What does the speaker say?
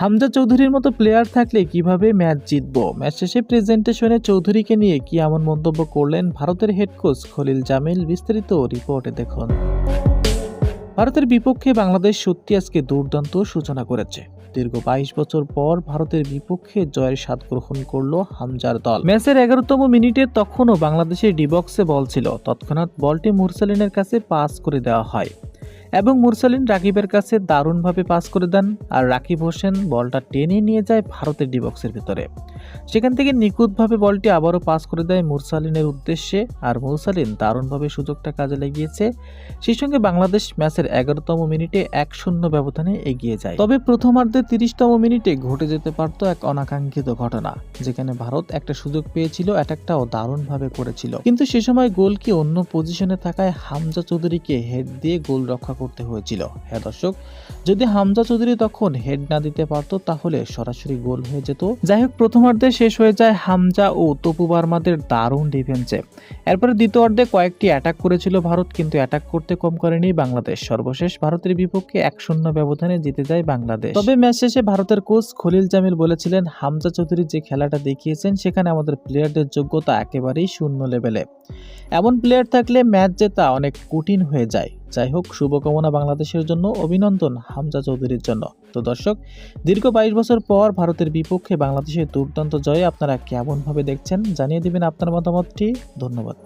হামজা চৌধুরীর মতো প্লেয়ার থাকলে কীভাবে ম্যাচ জিতবো? ম্যাচ শেষে প্রেজেন্টেশনে চৌধুরীকে নিয়ে কি এমন মন্তব্য করলেন ভারতের হেড কোচ খলিল জামিল? বিস্তারিত রিপোর্টে দেখুন। ভারতের বিপক্ষে বাংলাদেশ সত্যি আজকে দুর্দান্ত সূচনা করেছে। দীর্ঘ বাইশ বছর পর ভারতের বিপক্ষে জয়ের স্বাদ গ্রহণ করল হামজার দল। ম্যাচের এগারোতম মিনিটে তখনও বাংলাদেশের ডিবক্সে বল ছিল। তৎক্ষণাৎ বলটি মুরসালিনের কাছে পাস করে দেওয়া হয়। এবং মুরসালিন রাকিবের কাছে দারুণভাবে পাস করে দেন, আর রাকিব হোসেন বলটা টেনে নিয়ে যায় ভারতের ডিবক্সের ভিতরে। সেখান থেকে নিখুঁতভাবে বলটি আবারও পাস করে দেয় মুরসালিনের উদ্দেশ্যে, আর মুরসালিন দারুণভাবে সুযোগটা কাজে লাগিয়েছে। সেই সঙ্গে বাংলাদেশ ম্যাচের এগারোতম মিনিটে এক শূন্য ব্যবধানে এগিয়ে যায়। তবে প্রথমার্ধের তিরিশতম মিনিটে ঘটে যেতে পারত এক অনাকাঙ্ক্ষিত ঘটনা, যেখানে ভারত একটা সুযোগ পেয়েছিল, অ্যাটাকটাও দারুণভাবে করেছিল। কিন্তু সে সময় গোলকি অন্য পজিশনে থাকায় হামজা চৌধুরীকে হেড দিয়ে গোল রক্ষা করতে হয়েছিল। হ্যাঁ দর্শক, যদি হামজা চৌধুরী তখন হেড না দিতে পারতো, তাহলে সরাসরি গোল হয়ে যেত। যাই হোক প্রথমার্ধে শেষ হয়ে যায় হামজা ও তপু বার্মাদের দারুণ ডিফেন্সে এরপরে দ্বিতীয়ার্ধে কয়েকটি অ্যাটাক করেছিল ভারত, কিন্তু অ্যাটাক করতে কম করেনি বাংলাদেশ। সর্বশেষ ভারতের বিপক্ষে এক শূন্য ব্যবধানে জিতে যায় বাংলাদেশ। তবে ম্যাচ শেষে ভারতের কোচ খলিল জামিল বলেছিলেন, হামজা চৌধুরী যে খেলাটা দেখিয়েছেন, সেখানে আমাদের প্লেয়ারদের যোগ্যতা একেবারেই শূন্য লেভেলে এমন প্লেয়ার থাকলে ম্যাচ জেতা অনেক কঠিন হয়ে যায়। যাই হোক শুভকামনা বাংলাদেশের জন্য, অভিনন্দন হামজা চৌধুরীর জন্য। তো দর্শক, দীর্ঘ বাইশ বছর পর ভারতের বিপক্ষে বাংলাদেশের দুর্দান্ত জয়ে আপনারা কেমনভাবে দেখছেন, জানিয়ে দেবেন আপনার মতামতটি। ধন্যবাদ।